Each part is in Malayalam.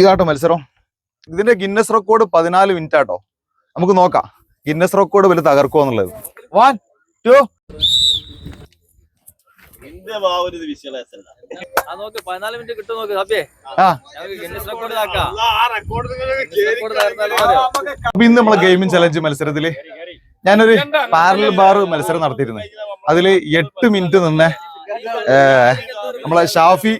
ഇതാട്ടോ മത്സരം. ഇതിന്റെ ഗിന്നസ് റെക്കോർഡ് പതിനാല് മിനിറ്റ് ആട്ടോ. നമുക്ക് നോക്കാം. ഗിന്നസ് റെക്കോർഡ് വലിയ തകർക്കുമോ എന്നുള്ളത്. വൺ ടു ഇന്ന് നമ്മളെ ഗെയിമിംഗ് ചലഞ്ച് മത്സരത്തിൽ ഞാനൊരു പാരൽ ബാർ മത്സരം നടത്തിയിരുന്നു. അതിൽ എട്ട് മിനിറ്റ് നിന്ന് നമ്മളെ ഷാഫി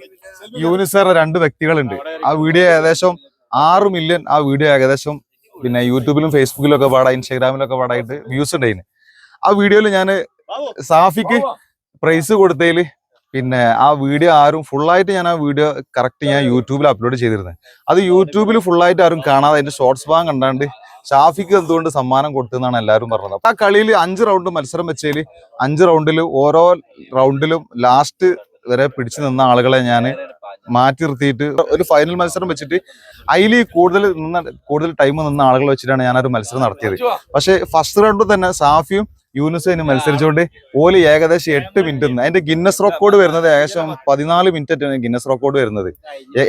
യൂനിസർ രണ്ട് വ്യക്തികളുണ്ട്. ആ വീഡിയോ ഏകദേശം ആറ് മില്യൺ ആ വീഡിയോ ഏകദേശം പിന്നെ യൂട്യൂബിലും ഫേസ്ബുക്കിലും ഒക്കെ പാടാ ഇൻസ്റ്റാഗ്രാമിലൊക്കെ പാടായിട്ട് വ്യൂസ് ഉണ്ട് അതിന് ആ വീഡിയോയിൽ ഞാൻ സാഫിക്ക് പ്രൈസ് കൊടുത്തതിൽ പിന്നെ ആ വീഡിയോ ആരും ഫുള്ളായിട്ട് ഞാൻ ആ വീഡിയോ കറക്റ്റ് ഞാൻ യൂട്യൂബിൽ അപ്ലോഡ് ചെയ്തിരുന്നത് അത് യൂട്യൂബിൽ ഫുള്ളായിട്ട് ആരും കാണാതെ അതിന്റെ ഷോർട്സ് ഭാഗം കണ്ടാണ്ട് ഷാഫിക്ക് എന്തുകൊണ്ട് സമ്മാനം കൊടുത്തെന്നാണ് എല്ലാവരും പറഞ്ഞത്. അപ്പൊ ആ കളിയിൽ അഞ്ച് റൗണ്ട് മത്സരം വെച്ചതിൽ അഞ്ച് റൗണ്ടിൽ ഓരോ റൗണ്ടിലും ലാസ്റ്റ് വരെ പിടിച്ചു നിന്ന ആളുകളെ ഞാൻ മാറ്റി നിർത്തിയിട്ട് ഒരു ഫൈനൽ മത്സരം വെച്ചിട്ട് അതിൽ കൂടുതൽ നിന്ന കൂടുതൽ ടൈം നിന്ന ആളുകൾ വെച്ചിട്ടാണ് ഞാൻ ഒരു മത്സരം നടത്തിയത്. പക്ഷേ ഫസ്റ്റ് റൗണ്ടിൽ തന്നെ സാഫിയും യൂനുസൈനും മത്സരിച്ചുകൊണ്ട് ഓൽ ഏകദേശം എട്ട് മിനിറ്റ് നിന്ന്. അതിന്റെ ഗിന്നസ് റെക്കോർഡ് വരുന്നത് ഏകദേശം പതിനാല് മിനിറ്റ് ഗിന്നസ് റെക്കോർഡ് വരുന്നത്.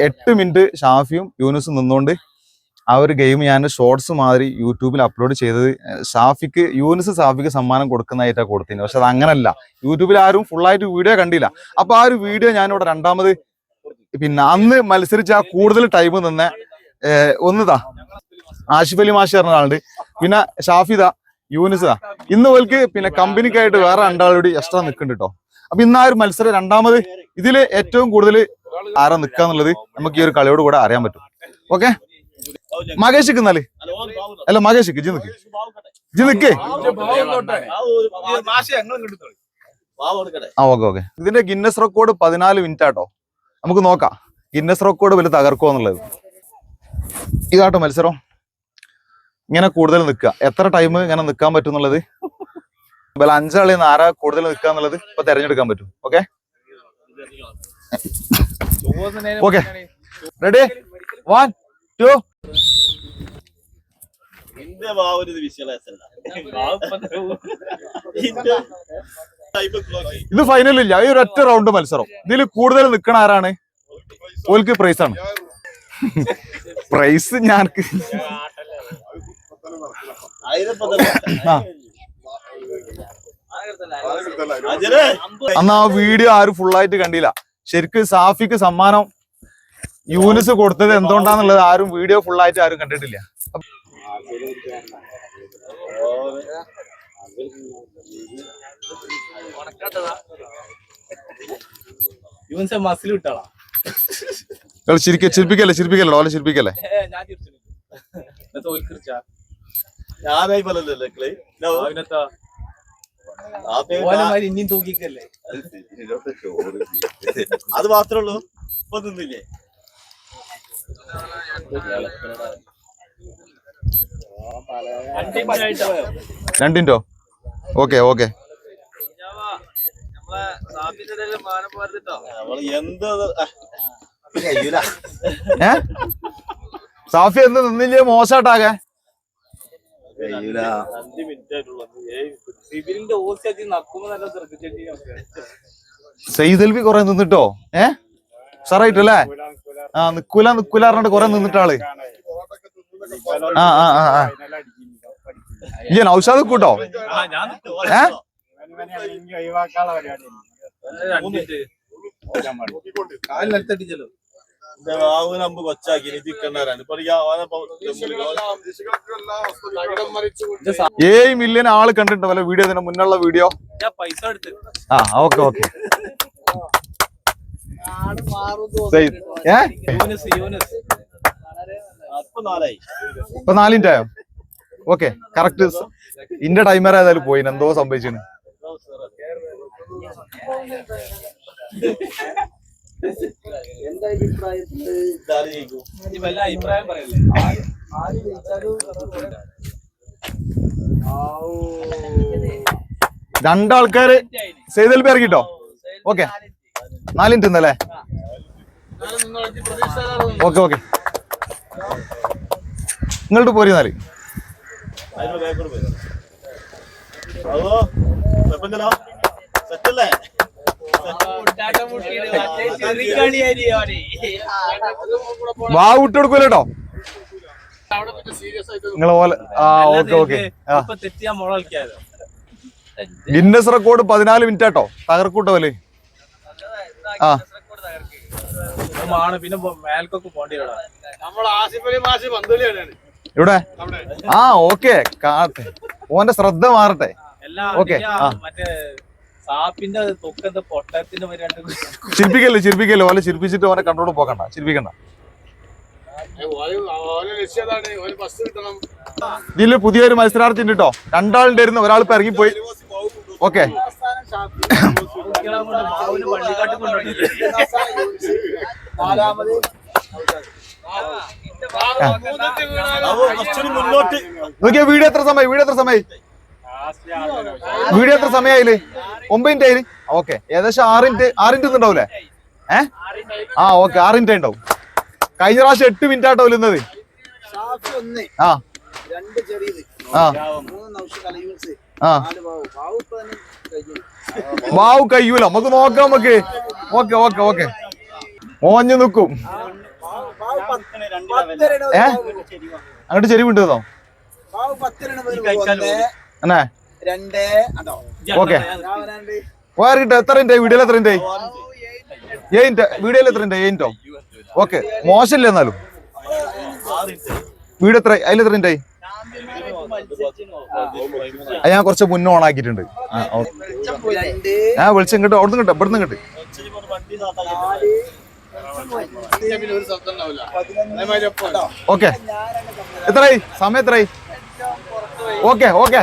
എട്ട് മിനിറ്റ് ഷാഫിയും യൂനുസും നിന്നുകൊണ്ട് ആ ഒരു ഗെയിം ഞാൻ ഷോർട്സ് മാതിരി യൂട്യൂബിൽ അപ്ലോഡ് ചെയ്തത്. ഷാഫിക്ക് യൂനുസ് സാഫിക്ക് സമ്മാനം കൊടുക്കുന്നതായിട്ടാണ് കൊടുത്തിരുന്നത്. പക്ഷെ അത് അങ്ങനല്ല. യൂട്യൂബിൽ ആരും ഫുള്ളായിട്ട് വീഡിയോ കണ്ടില്ല. അപ്പൊ ആ ഒരു വീഡിയോ ഞാനിവിടെ രണ്ടാമത് പിന്നെ അന്ന് മത്സരിച്ച ആ കൂടുതൽ ടൈം നിന്ന ഒന്നിതാ? ആഷിഫ് അലി മാഷി പറഞ്ഞ ആളുണ്ട് പിന്നെ ഷാഫിദ യൂനിസ ഇന്ന് ഓൽക്ക് പിന്നെ കമ്പനിക്കായിട്ട് വേറെ രണ്ടാളൂടി എക്സ്ട്രാ നിൽക്കുന്നുണ്ട് കേട്ടോ അപ്പൊ ഇന്ന് ആ ഒരു മത്സരം രണ്ടാമത് ഇതിൽ ഏറ്റവും കൂടുതൽ ആരാ നിക്കാന്നുള്ളത് നമുക്ക് ഈ ഒരു കളിയോട് കൂടെ അറിയാൻ പറ്റും. ഓക്കെ മകേഷിക്ക് എന്നാൽ? അല്ല, മകേഷിക്ക് ജി നിക്ക്. ആ ഓക്കെ ഓക്കെ. ഇതിന്റെ ഗിന്നസ് റെക്കോർഡ് പതിനാല് മിനിറ്റ് ആട്ടോ നമുക്ക് നോക്കാം. ഗിന്നസ് റെക്കോർഡ് വലിയ തകർക്കോ എന്നുള്ളത്. ഇതാട്ടോ മത്സരം. ഇങ്ങനെ കൂടുതൽ നിൽക്കുക. എത്ര ടൈം ഇങ്ങനെ നിൽക്കാൻ പറ്റും എന്നുള്ളത്? ഇപ്പൊ അഞ്ചാളിൽ നിന്ന് ആരാ കൂടുതൽ നിൽക്കുക എന്നുള്ളത് ഇപ്പൊ തെരഞ്ഞെടുക്കാൻ പറ്റും. Okay? Okay. Ready one two എന്റെ ഒരു ഇത് ഫൈനലില്ല ഈ ഒരൊറ്റ റൗണ്ട് മത്സരം. ഇതിൽ കൂടുതൽ നിൽക്കണ ആരാണ്? ഓൽക്ക് പ്രൈസ് ആണ്. പ്രൈസ് ഞാൻ. അന്ന് ആ വീഡിയോ ആരും ഫുള്ളായിട്ട് കണ്ടില്ല. ശരിക്കും സാഫിക്ക് സമ്മാനം യൂനിസ് കൊടുത്തത് എന്തുകൊണ്ടാന്നുള്ളത് ആരും വീഡിയോ ഫുൾ ആയിട്ട് ആരും കണ്ടിട്ടില്ല. ഇവൻസെ മസിൽ വിട്ടാളാ. ചിരിക്ക ചിരിപ്പിക്കല്ലേ ചിരിപ്പിക്കല്ലോ ഓലെ ചിരിപ്പിക്കല്ലേ? അത് മാത്രമേ ഉള്ളൂ ഇപ്പൊ തിന്നില്ലേ രണ്ടിന്റോ ഓക്കെ ഓക്കെ. സാഫി എന്ത് നിന്നില്ല? മോശാട്ടാകെ സെയ്തൽവി കൊറേ നിന്നിട്ടോ? ഏ? ഉഷാറായിട്ടല്ലേ ആ നിക്കൂല നിക്കൂല പറഞ്ഞിട്ട് കൊറേ നിന്നിട്ടാൾ. ആ ആ ആ ആ. ഇയ്യ നൗഷാദ് കൂട്ടോ? ഏ? ഏഴ് മില്യൺ ആൾ കണ്ടിട്ടുണ്ടോ. വീഡിയോ ഇതിന്റെ മുന്നുള്ള വീഡിയോ ആ ഓക്കെ ഓക്കെ. ഇപ്പൊ നാലിന്റെ ആയോ? ഓക്കെ കറക്റ്റ് ഇന്റെ ടൈമർ ഏതായാലും പോയി. എന്തോ സംഭവിച്ചു അഭിപ്രായം പറയല്ലേ? രണ്ടാൾക്കാര് സെയ്തൽബി ഇറങ്ങിട്ടോ? ഓക്കെ നാലിന്റെ ഇന്നല്ലേ ഓക്കെ ഓക്കെ നിങ്ങളുടെ പോരി നാല്. വാ വിട്ട് കൊടുക്കൂല നിങ്ങളെ പോലെ ആ ഓക്കെ ഓക്കെ ഗിന്നസ് റെക്കോർഡ് പതിനാല് മിനിറ്റ് ആട്ടോ. തകർക്കൂട്ടോ പോലെ ആ. പിന്നെ മേൽക്കൊക്കെ പോണ്ടി നമ്മൾ ആസിഫ് അലി മാഷി പന്തലിയാണ് ഇവിടെ ആ ഓക്കെ. കാട്ടെ ഓന്റെ ശ്രദ്ധ മാറട്ടെ. ഓക്കെ ചിരിപ്പിക്കല്ലേ ചിരിപ്പിക്കല്ലേ? ഓലെ ചിരിപ്പിച്ചിട്ട് ഓനെ കണ്ടോട് പോകണ്ട ചിരിപ്പിക്കണ്ട. ഇതിൽ പുതിയൊരു മത്സരാർത്ഥി ഉണ്ട് കേട്ടോ രണ്ടാളുണ്ടായിരുന്നു ഒരാൾ ഇപ്പൊ ഇറങ്ങിപ്പോയി. ഓക്കെ. മുന്നോട്ട് നോക്കിയാ വീഡിയോ എത്ര സമയം? വീഡിയോ എത്ര സമയം? വീഡിയോ എത്ര സമയമായില്ലേ ഒമ്പത് മിനിറ്റ് ആയില്ലേ? ഓക്കെ ഏകദേശം ആറ് മിനിറ്റ് ആറ് മിനിറ്റ് ഉണ്ടാവൂലേ ഏ? ആ ഓക്കെ ആറ് മിനിറ്റ് ഉണ്ടാവും കഴിഞ്ഞ പ്രാവശ്യം എട്ട് മിനിറ്റ് ആട്ടോ ഇല്ലുന്നത് ഒന്ന്. ആ. ആ. വാവ് കഴിയൂല നമുക്ക് നോക്കാം നമുക്ക്. Okay okay okay. ഓഞ്ഞു നിക്കും. ഏ? അങ്ങോട്ട് ചെരിവുണ്ടോ ബാവു അന്നേ ഓക്കെ. വേറെ കിട്ടോ എത്ര ഇന്റെ വീഡിയോ എത്ര ഇന്റെ ഏയിന്റെ വീഡിയോ എത്ര ഇന്റെ മിനിറ്റോ ഓക്കെ. മോശമില്ല എന്നാലും. വീട് എത്ര അതിൽ എത്ര മിനിറ്റ് അത് ഞാൻ കുറച്ച് മുന്നേ ഓൺ ആക്കിയിട്ടുണ്ട്. ആ, വെളിച്ചം കിട്ടും അവിടുന്ന് കിട്ടും ഇവിടുന്ന് കിട്ടും ഓക്കെ. എത്രയായി? സമയം എത്രയായി? Okay okay.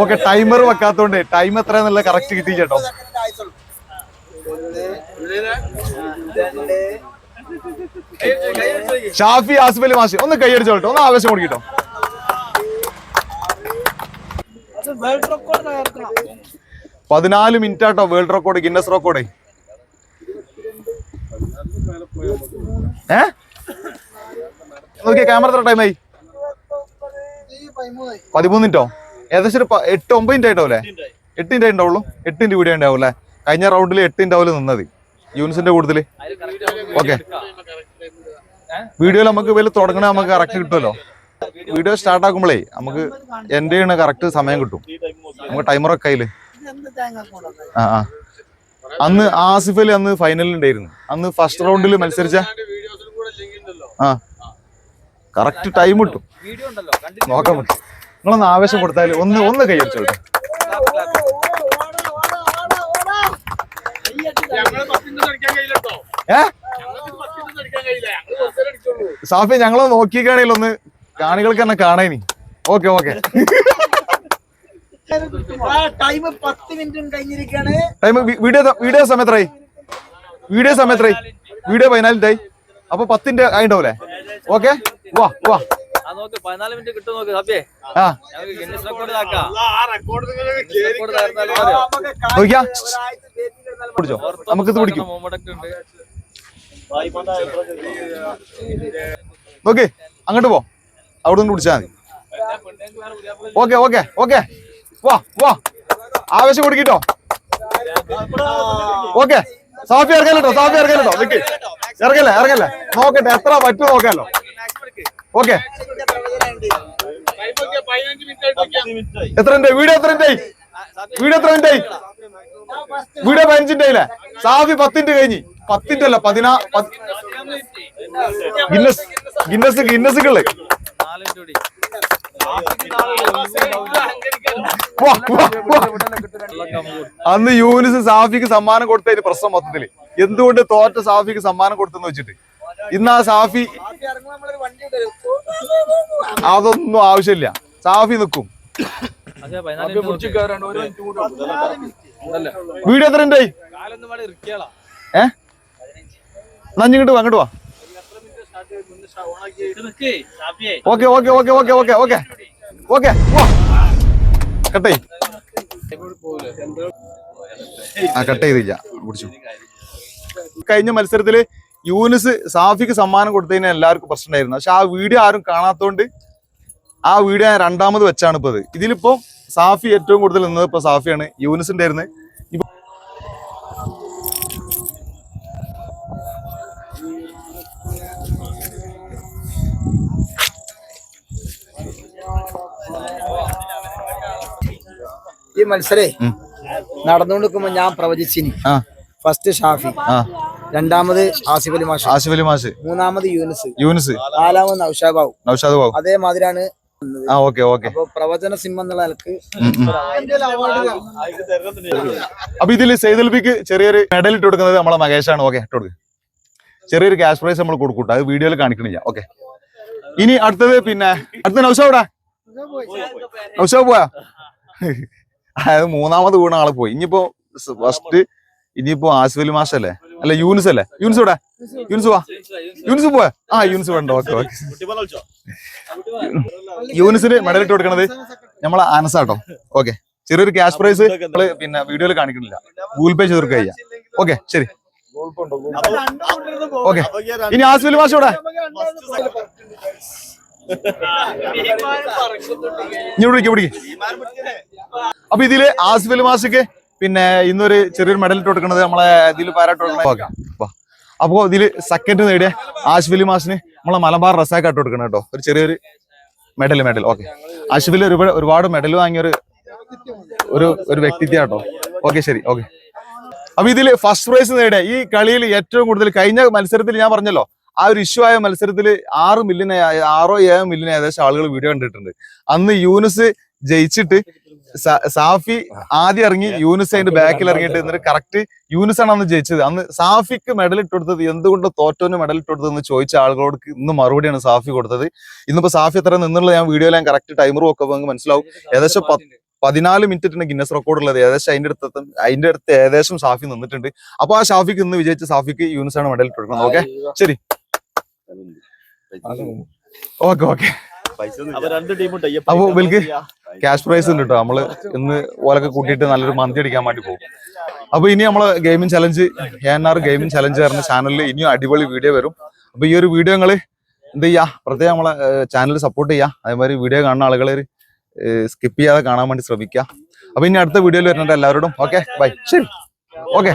ഓക്കെ ടൈമർ വെക്കാത്തോണ്ട് ടൈം എത്ര എത്രയാന്നുള്ള കറക്റ്റ് കിട്ടി കേട്ടോ ഷാഫി ആസിഫ് അലി മാഷി ഒന്ന് കൈയടിച്ചോട്ടോ ഒന്ന് ആവേശം കൊടുക്കിട്ടോ പതിനാല് മിനിറ്റ് ആട്ടോ വേൾഡ് റെക്കോർഡ് ഗിന്നസ് റെക്കോർഡ്. ഏ? നോക്കിയ ക്യാമറ എത്ര ടൈമായി ഈ പതിമൂന്ന് പതിമൂന്ന് മിനിറ്റോ? ഏകദേശം ഒരു എട്ട് ഒമ്പത് മിനിറ്റ് അല്ലേ? എട്ട് മിനിറ്റ് ഉണ്ടാവുള്ളൂ എട്ടിന്റെ വീഡിയോ ഉണ്ടാവും അല്ലേ? കഴിഞ്ഞ റൗണ്ടിൽ എട്ടിന്റെ ആവില്ല നിന്നത്. യൂണിസിന്റെ കൂടുതൽ ഓക്കെ വീഡിയോയിൽ നമുക്ക് വലിയ തുടങ്ങണ നമുക്ക് കറക്റ്റ് കിട്ടുമല്ലോ. വീഡിയോ സ്റ്റാർട്ട് ആക്കുമ്പോഴേ നമുക്ക് എന്റെ കറക്റ്റ് സമയം കിട്ടും. നമുക്ക് ടൈമറൊക്കെ കൊണ്ടത് ആ ആ. അന്ന് ആസിഫ് അലി അന്ന് ഫൈനലിൽ ഉണ്ടായിരുന്നു അന്ന് ഫസ്റ്റ് റൗണ്ടിൽ മത്സരിച്ച? ആ. കറക്റ്റ് ടൈം കിട്ടും. വീഡിയോ നോക്കാൻ പറ്റും നിങ്ങളൊന്ന് ആവേശം കൊടുത്താൽ ഒന്ന് ഒന്ന് കൈയടിച്ചോട്ടെ ഞങ്ങൾ പത്തിന്റെ അടിക്കാൻ കഴിയില്ലട്ടോ ഏ ഞങ്ങൾക്ക് പത്തിന്റെ അടിക്കാൻ കഴിയില്ല ഞങ്ങൾ കുറച്ചേ അടിക്കുള്ളൂ സാഫി ഞങ്ങളെ നോക്കിക്കാണെങ്കിൽ ഒന്ന് കാണികൾക്ക് തന്നെ കാണേനി ഓക്കെ ഓക്കെ. ടൈം പത്ത് മിനിറ്റും കഴിഞ്ഞിരിക്കാണ് ടൈം വീഡിയോ വീഡിയോ സമയത്തായി വീഡിയോ പതിനാലിന് വീഡിയോ പതിനാലിന്റെയായി അപ്പൊ പത്തിന്റെ ആയിണ്ടാവൂലേ ഓക്കെ? വാ വാ. ആ നോക്ക് പതിനാല് മിനിറ്റ് കിട്ടും നോക്ക് സബ്യേ ആ. ഞങ്ങൾക്ക് റെക്കോർഡ് ആക്കാം ആ റെക്കോർഡ് നിങ്ങൾ റെക്കോർഡ് തകർത്താലും മതിയോ നോക്കിയാ? ഡേറ്റ് നമുക്കിത് പിടിക്കും. നോക്കി അങ്ങോട്ട് പോ. അവിടെ നിന്ന് പിടിച്ചാൽ മതി. Okay okay okay. വാ വാ. ആവേശം കൊടുക്കിട്ടോ? ഓക്കെ. സാഫി ഇറങ്ങല്ലോ സാഫി ഇറങ്ങല്ലോ നിക്ക്. ഇറങ്ങല്ലേ ഇറങ്ങല്ലേ. നോക്കട്ടെ എത്ര പറ്റും നോക്കാലോ. ഓക്കെ. എത്ര വീഡിയോ എത്ര വീഡിയോ എത്ര വീഡിയോ പതിനഞ്ചിന്റെ സാഫി പത്തിന്റെ കഴിഞ്ഞ്. പത്തിന്റെ അല്ല പതിനാ ഗിന്നസ് ഗിന്നസ് ഗിന്നസുകൾ. അന്ന് യൂനിസ് സാഫിക്ക് സമ്മാനം കൊടുത്തതിന് പ്രശ്നം മൊത്തത്തിൽ. എന്തുകൊണ്ട് തോറ്റ സാഫിക്ക് സമ്മാനം കൊടുത്തെന്ന് വെച്ചിട്ട്? ഇന്ന് ആ സാഫി അതൊന്നും ആവശ്യമില്ല. സാഫി നിൽക്കും വീഡിയോ എത്ര ഉണ്ടായി കാലൊന്നും ഏ നഞ്ഞിങ്ങോട്ട് വാ അങ്ങോട്ട് വാ. ആ കട്ട് ചെയ്തില്ല. കഴിഞ്ഞ മത്സരത്തിൽ യൂനിസ് സാഫിക്ക് സമ്മാനം കൊടുത്തതിന് എല്ലാവർക്കും പ്രശ്നമായിരുന്നു പക്ഷെ ആ വീഡിയോ ആരും കാണാത്തോണ്ട് ആ വീഡിയോ ഞാൻ രണ്ടാമത് വെച്ചാണ് ഇപ്പൊ ഇത് ഇതിലിപ്പോ സാഫി ഏറ്റവും കൂടുതൽ നിന്നത് ഇപ്പൊ സാഫിയാണ്. യൂനിസിന്റെ ആയിരുന്നു. ഈ മത്സരേ. നടന്നുകൊണ്ടിരിക്കുമ്പോ ഞാൻ പ്രവചിച്ചിനി. ഫസ്റ്റ് ഷാഫി. രണ്ടാമത് ആസിഫ് അലി മാഷ്. ആസിഫ് അലി മാഷ്. മൂന്നാമത് യൂനിസ്. യൂനിസ്. നാലാമത് നൌഷാദ് ബാബു. നൌഷാദ് ബാബു. അതേമാതിരിയാണ് ആ ഓക്കെ ഓക്കെ. അപ്പൊ പ്രവചന സിംഹം എന്നുള്ള നിലയ്ക്ക് അപ്പൊ ഇതിൽ സെയ്തൽബിക്ക് ചെറിയൊരു മെഡൽ ഇട്ട് കൊടുക്കുന്നത് നമ്മളെ മഹേഷാണ്. ഓക്കെ ഇട്ട് കൊടുക്കുക ചെറിയൊരു ക്യാഷ് പ്രൈസ് നമ്മൾ കൊടുക്കൂട്ടോ. അത് വീഡിയോയിൽ കാണിക്കണില്ല. ഓക്കെ. ഇനി അടുത്തത് പിന്നെ അടുത്ത നൌഷാവിടാ നൌഷാവ് പോയാ? അതായത് മൂന്നാമത് വീണ ആൾ പോയി. ഇനിയിപ്പോ ഫസ്റ്റ് ഇനിയിപ്പോ ആസിഫലി മാഷ് അല്ലേ അല്ല യൂനിസ് അല്ലേ? യൂനിസ് ഇവിടെ യൂനിസ് വാ. യൂനിസ് പോയ? ആ യൂനിസ് വേണ്ട. Okay okay. യൂനിസിന് മെഡൽ ഇട്ട് കൊടുക്കണത് നമ്മളെ ആനസാട്ടോ ഓക്കെ. ചെറിയൊരു ക്യാഷ് പ്രൈസ് നമ്മൾ പിന്നെ വീഡിയോയിൽ കാണിക്കണില്ല. ഗൂഗിൾ പേ ചെയ്ത് കൊടുക്കുക ഓക്കെ ശരി. ഓക്കെ. ഇനി ആസിഫലി മാഷ് ഇവിടെ ഇനി പിടിക്ക് പിടിക്ക് അപ്പൊ ഇതിൽ ആസിഫലി മാസിക്ക് പിന്നെ ഇന്നൊരു ചെറിയൊരു മെഡൽ ഇട്ട് കൊടുക്കണത് നമ്മളെ ഇതിൽ പാരാട്ട് കൊടുക്കണത് അപ്പോ ഇതിൽ സെക്കൻഡ് നേടിയ ആഷിഫ് അലി മാഷിന് നമ്മളെ മലബാർ റസാക്ക് ഇട്ട് കൊടുക്കണം കേട്ടോ. ഒരു ചെറിയൊരു medal medal okay. Ashif Ali ഒരുപാട് ഒരുപാട് മെഡൽ വാങ്ങിയ ഒരു ഒരു ഒരു വ്യക്തിത്വം കേട്ടോ. ഓക്കെ ശരി. ഓക്കെ. അപ്പൊ ഇതിൽ ഫസ്റ്റ് പ്രൈസ് നേടിയ ഈ കളിയിൽ ഏറ്റവും കൂടുതൽ കഴിഞ്ഞ മത്സരത്തിൽ ഞാൻ പറഞ്ഞല്ലോ. ആ ഒരു ഇഷ്യൂ ആയ മത്സരത്തിൽ ആറ് മില്യനെ ആറോ ഏഴോ മില്യനെ ഏകദേശം ആളുകൾ വീഡിയോ കണ്ടിട്ടുണ്ട്. അന്ന് യൂനിസ് ജയിച്ചിട്ട് സാഫി ആദ്യം ഇറങ്ങി യൂനിസ് അതിന്റെ ബാക്കിൽ ഇറങ്ങിയിട്ട് എന്നിട്ട് കറക്റ്റ് യൂനിസ് ആണ് അന്ന് ജയിച്ചത്. അന്ന് സാഫിക്ക് മെഡൽ ഇട്ട് കൊടുത്തത് എന്തുകൊണ്ട് തോറ്റോന് മെഡൽ ഇട്ട് കൊടുത്തതെന്ന് ചോദിച്ച ആളുകളോട് ഇന്ന് മറുപടിയാണ് സാഫി കൊടുത്തത്. ഇന്നിപ്പോ സാഫി എത്ര നിന്നുള്ള ഞാൻ വീഡിയോയിൽ ഞാൻ കറക്റ്റ് ടൈമർ ഒക്കെ നിങ്ങൾക്ക് മനസ്സിലാവും. ഏകദേശം പത്ത് പതിനാല് മിനിറ്റ് ഗിന്നസ് റെക്കോർഡ് ഉള്ളത്. ഏകദേശം അതിന്റെ അടുത്ത് അതിന്റെ അടുത്ത് ഏകദേശം സാഫി നിന്നിട്ടുണ്ട്. അപ്പൊ ആ ഷാഫിക്ക് ഇന്ന് വിജയിച്ച സാഫിക്ക് യൂനിസ് ആണ് മെഡൽ ഇട്ട് കൊടുക്കുന്നത്. ഓക്കെ ശരി. Okay okay. അപ്പൊ രണ്ട് ടീമും അപ്പൊ ഇവർക്ക് ക്യാഷ് പ്രൈസ് ഉണ്ട് കേട്ടോ നമ്മൾ ഇന്ന് ഓലൊക്കെ കൂട്ടിയിട്ട് നല്ലൊരു മന്തി അടിക്കാൻ വേണ്ടി പോകും. അപ്പൊ ഇനി നമ്മൾ gaming challenge N R gaming challenge പറഞ്ഞ ചാനലിൽ ഇനിയും അടിപൊളി വീഡിയോ വരും. അപ്പൊ ഈ ഒരു വീഡിയോ നിങ്ങൾ എന്ത് ചെയ്യാ? പ്രത്യേകം നമ്മളെ ചാനൽ സപ്പോർട്ട് ചെയ്യാ. അതേമാതിരി വീഡിയോ കാണുന്ന ആളുകളെ സ്കിപ്പ് ചെയ്യാതെ കാണാൻ വേണ്ടി ശ്രമിക്കുക അപ്പൊ ഇനി അടുത്ത വീഡിയോയിൽ വരുന്നുണ്ട് എല്ലാവരോടും. ഓക്കെ ബൈ ശരി. ഓക്കെ.